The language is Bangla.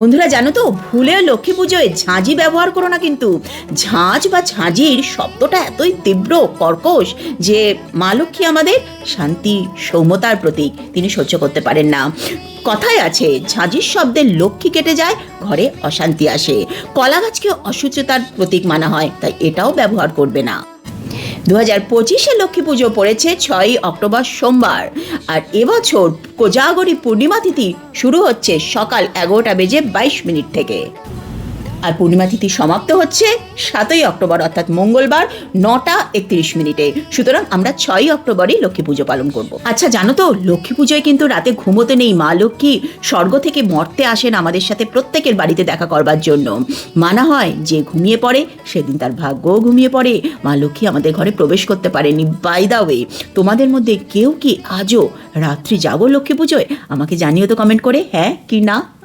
বন্ধুরা, জানো তো ভুলে লক্ষ্মী পুজোয় ঝাঁঝি ব্যবহার করো না কিন্তু। ঝাঁঝ বা ঝাঁঝির শব্দটা এতই তীব্র, কর্কশ, যে মা লক্ষ্মী আমাদের শান্তি, সৌম্যতার প্রতীক। তিনি সহ্য করতে পারেন না। কথায় আছে, ঝাঁঝির শব্দে লক্ষ্মী কেটে যায়, ঘরে অশান্তি আসে। কলা গাছকে অসুচতার প্রতীক মানা হয়, তাই এটাও ব্যবহার করবে না। দু হাজার পঁচিশে লক্ষ্মী পুজো পড়েছে ছয়ই অক্টোবর সোমবার। আর এবছর কোজাগরী পূর্ণিমা তিথি শুরু হচ্ছে সকাল এগারোটা বেজে বাইশ মিনিট থেকে। আর পূর্ণিমা তিথি সমাপ্ত হচ্ছে সাতই অক্টোবর, অর্থাৎ মঙ্গলবার, নটা একত্রিশ মিনিটে। সুতরাং আমরা ছয়ই অক্টোবরই লক্ষ্মী পুজো পালন করব। আচ্ছা জানো তো, লক্ষ্মী পুজোয় কিন্তু রাতে ঘুমোতে নেই মা লক্ষ্মী। স্বর্গ থেকে মর্তে আসেন আমাদের সাথে প্রত্যেকের বাড়িতে দেখা করবার জন্য। মানা হয়, যে ঘুমিয়ে পড়ে, সেদিন তার ভাগ্যও ঘুমিয়ে পড়ে। মা লক্ষ্মী আমাদের ঘরে প্রবেশ করতে পারেনি বাই দা ওয়ে তোমাদের মধ্যে কেউ কি আজও রাত্রি যাব লক্ষ্মী পুজোয়? আমাকে জানিও তো কমেন্ট করে হ্যাঁ কি না?